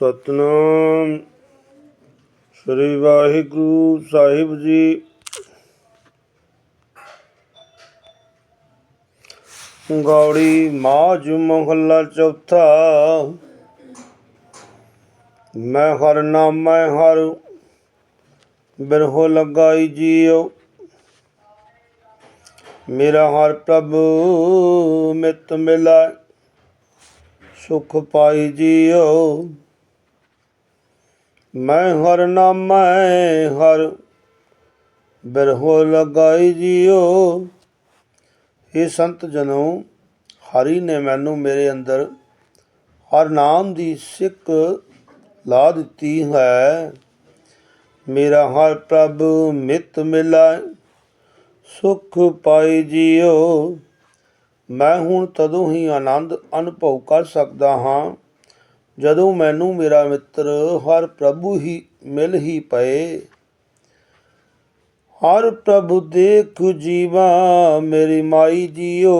ਸਤਨਾਮ। ਸ੍ਰੀ ਵਾਹਿਗੁਰੂ ਸਾਹਿਬ ਜੀ। ਗੌੜੀ ਮਾਝ ਮਹੱਲਾ ਚੌਥਾ। ਮੈਂ ਹਰ ਨਾਮ ਨਾਮੈ ਹਰ ਬਿਰਹੋ ਲਗਾਈ ਜੀਉ ਮੇਰਾ ਹਰ ਪ੍ਰਭੂ ਮਿਤ ਮਿਲਾ, ਸੁਖ ਪਾਈ ਜੀਉ ਮੈਂ ਹਰ ਨਾਮੈ ਹਰ ਬਿਰਹੋ ਲਗਾਈ ਜੀਉ ਇਹ ਸੰਤ ਜਨੋ, ਹਰੀ ਨੇ ਮੈਨੂੰ ਮੇਰੇ ਅੰਦਰ ਹਰ ਨਾਮ ਦੀ ਸਿੱਖ ਲਾ ਦਿੱਤੀ ਹੈ। ਮੇਰਾ ਹਰ ਪ੍ਰਭ ਮਿਤ ਮਿਲਾ, ਸੁਖ ਪਾਈ ਜੀਓ। ਮੈਂ ਹੁਣ ਤਦੋਂ ਹੀ ਆਨੰਦ ਅਨੁਭਵ ਕਰ ਸਕਦਾ ਹਾਂ। ਜਦੋਂ ਮੈਨੂੰ ਮੇਰਾ ਮਿੱਤਰ ਹਰ ਪ੍ਰਭੂ ਹੀ ਮਿਲ ਹੀ ਪਏ, ਹਰ ਪ੍ਰਭੂ ਦੇਖ ਜੀਵਾ ਮੇਰੀ ਮਾਈ ਜੀਓ।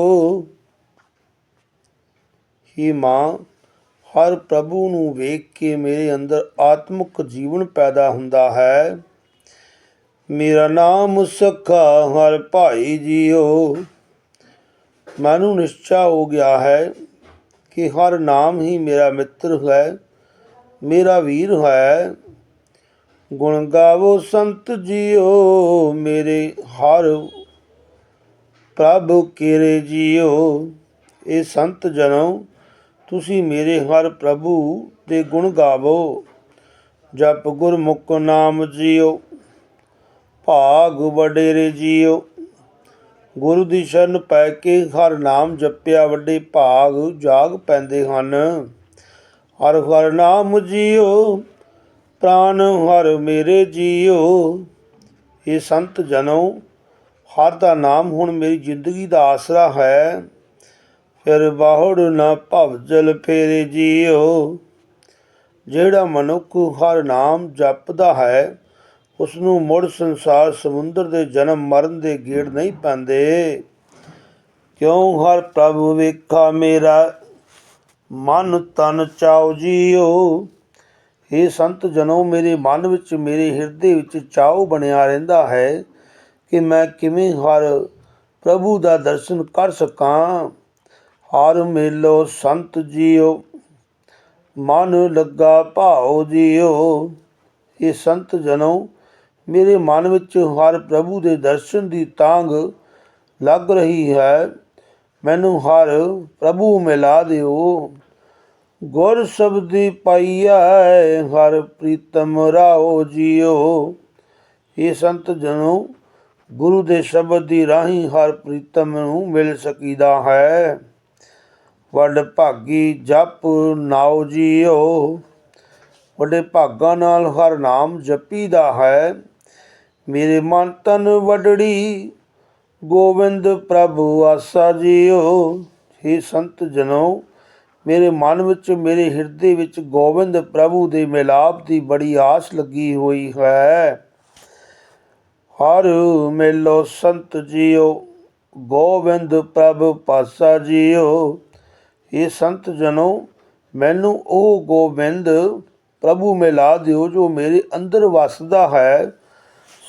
ਹੀ ਮਾਂ, ਹਰ ਪ੍ਰਭੂ ਨੂੰ ਵੇਖ ਕੇ ਮੇਰੇ ਅੰਦਰ ਆਤਮਿਕ ਜੀਵਨ ਪੈਦਾ ਹੁੰਦਾ ਹੈ। ਮੇਰਾ ਨਾਮ ਸਖਾ, ਹਰ ਭਾਈ ਜੀਓ। ਮੈਨੂੰ ਨਿਸ਼ਚਾ ਹੋ ਗਿਆ ਹੈ ਕਿ ਹਰ ਨਾਮ ਹੀ ਮੇਰਾ ਮਿੱਤਰ ਹੈ ਮੇਰਾ ਵੀਰ ਹੈ ਗੁਣ ਗਾਵੋ ਸੰਤ ਜੀਓ, ਮੇਰੇ ਹਰ ਪ੍ਰਭ ਕੇਰੇ ਜੀਓ। ਇਹ ਸੰਤ ਜਨੋ, ਤੁਸੀਂ ਮੇਰੇ ਹਰ ਪ੍ਰਭੂ ਦੇ ਗੁਣ ਗਾਵੋ। ਜਪ ਗੁਰਮੁਖ ਨਾਮ ਜੀਓ, ਭਾਗ ਵਡੇਰੇ ਜੀਓ। ਗੁਰੂ ਦੀ ਸ਼ਰਨ ਪੈ ਕੇ ਹਰ ਨਾਮ ਜਪਿਆ, ਵੱਡੇ ਭਾਗ ਜਾਗ ਪੈਂਦੇ ਹਨ। ਹਰ ਹਰ ਨਾਮ ਜੀਓ, ਪ੍ਰਾਨ ਹਰ ਮੇਰੇ ਜੀਓ। ਇਹ ਸੰਤ ਜਨੋ, ਹਰ ਦਾ ਨਾਮ ਹੁਣ ਮੇਰੀ ਜ਼ਿੰਦਗੀ ਦਾ ਆਸਰਾ ਹੈ। ਫਿਰ ਬਾਹੜ ਨਾ ਭਵ ਜਲ ਫੇਰੇ ਜੀਓ। ਜਿਹੜਾ ਮਨੁੱਖ ਹਰ ਨਾਮ ਜਪਦਾ ਹੈ ਉਸ ਨੂੰ ਮੁੜ ਸੰਸਾਰ ਸਮੁੰਦਰ ਦੇ ਜਨਮ ਮਰਨ ਦੇ ਗੇੜ ਨਹੀਂ ਪੈਂਦੇ। ਕਿਉਂ ਹਰ ਪ੍ਰਭ ਵੇਖਾ ਮੇਰਾ? ਮਨ ਤਨ ਚਾਉ ਜੀਓ ਇਹ ਸੰਤ ਜਨੋ, ਮੇਰੇ ਮਨ ਵਿੱਚ, ਮੇਰੇ ਹਿਰਦੇ ਵਿੱਚ ਚਾਉ ਬਣਿਆ ਰਹਿੰਦਾ ਹੈ ਕਿ ਮੈਂ ਕਿਵੇਂ ਹਰ ਪ੍ਰਭੂ ਦਾ ਦਰਸ਼ਨ ਕਰ ਸਕਾਂ। ਹਰ ਮੇਲੋ ਸੰਤ ਜੀਓ ਮਨ ਲੱਗਾ ਭਾਉ ਜੀਓ ਇਹ ਸੰਤ ਜਨੋ ਮੇਰੇ ਮਨ ਵਿੱਚ ਹਰ ਪ੍ਰਭੂ ਦੇ ਦਰਸ਼ਨ ਦੀ ਤਾਂਗ ਲੱਗ ਰਹੀ ਹੈ। ਮੈਨੂੰ ਹਰ ਪ੍ਰਭੂ ਮਿਲਾ ਦਿਓ। ਗੁਰ ਸ਼ਬਦੀ ਪਾਈਐ, ਹਰ ਪ੍ਰੀਤਮ ਰਾਓ ਜੀਓ। ਇਹ ਸੰਤ ਜਨੋ, ਗੁਰੂ ਦੇ ਸ਼ਬਦ ਦੀ ਰਾਹੀਂ ਹਰ ਪ੍ਰੀਤਮ ਨੂੰ ਮਿਲ ਸਕੀਦਾ ਹੈ। ਵੱਡ ਭਾਗੀ ਜਪ ਨਾਉ ਜੀਓ। ਵੱਡੇ ਭਾਗਾਂ ਨਾਲ ਹਰ ਨਾਮ ਜਪੀਦਾ ਹੈ। ਮੇਰੇ ਮਨ ਤਨ ਵਡੜੀ ਗੋਬਿੰਦ ਪ੍ਰਭੂ ਆਸਾ ਜੀਓ। हे ਸੰਤ ਜਨੋ, ਮੇਰੇ ਮਨ ਵਿੱਚ, ਮੇਰੇ ਹਿਰਦੇ ਵਿੱਚ ਗੋਬਿੰਦ ਪ੍ਰਭੂ ਦੇ ਮਿਲਾਪ ਦੀ ਬੜੀ ਆਸ ਲੱਗੀ ਹੋਈ ਹੈ। ਹਰ ਮੇਲੋ ਸੰਤ ਜੀਓ ਗੋਬਿੰਦ ਪ੍ਰਭ ਪਾਸਾ ਜੀਓ। ਇਹ ਸੰਤ ਜਨੋ, ਮੈਨੂੰ ਉਹ ਗੋਬਿੰਦ ਪ੍ਰਭੂ ਮਿਲਾ ਦਿਓ ਜੋ ਮੇਰੇ ਅੰਦਰ ਵਸਦਾ ਹੈ।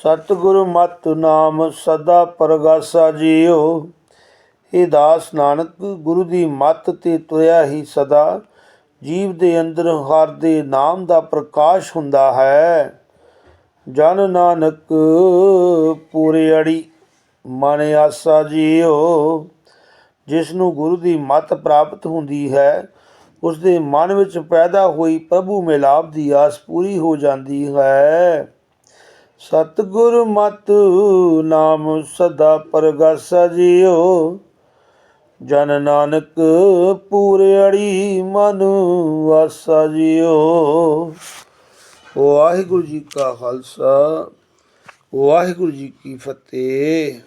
ਸਤਿਗੁਰ ਮਤ ਨਾਮ ਸਦਾ ਪ੍ਰਗਾਸਾ ਜੀਓ ਇਹ ਦਾਸ ਨਾਨਕ, ਗੁਰੂ ਦੀ ਮੱਤ ਤੇ ਤੁਰਿਆ ਹੀ ਸਦਾ। ਜੀਵ ਦੇ ਅੰਦਰ ਹਰ ਦੇ ਨਾਮ ਦਾ ਪ੍ਰਕਾਸ਼ ਹੁੰਦਾ ਹੈ। ਜਨ ਨਾਨਕ, ਪੂਰੇ ਅੜੀ ਮਨ ਆਸਾ ਜੀਓ ਜਿਸ ਨੂੰ ਗੁਰੂ ਦੀ ਮੱਤ ਪ੍ਰਾਪਤ ਹੁੰਦੀ ਹੈ ਉਸ ਦੇ ਮਨ ਵਿੱਚ ਪੈਦਾ ਹੋਈ ਪ੍ਰਭੂ ਮਿਲਾਪ ਦੀ ਆਸ ਪੂਰੀ ਹੋ ਜਾਂਦੀ ਹੈ। ਸਤਿਗੁਰ ਮਤ ਨਾਮ ਸਦਾ ਪ੍ਰਗਾਸਾ ਜੀਓ ਜਨ ਨਾਨਕ ਪੂਰਿਆੜੀ ਮਨ ਵਾਸਾ ਜੀਓ ਵਾਹਿਗੁਰੂ ਜੀ ਕਾ ਖਾਲਸਾ, ਵਾਹਿਗੁਰੂ ਜੀ ਕੀ ਫਤਿਹ।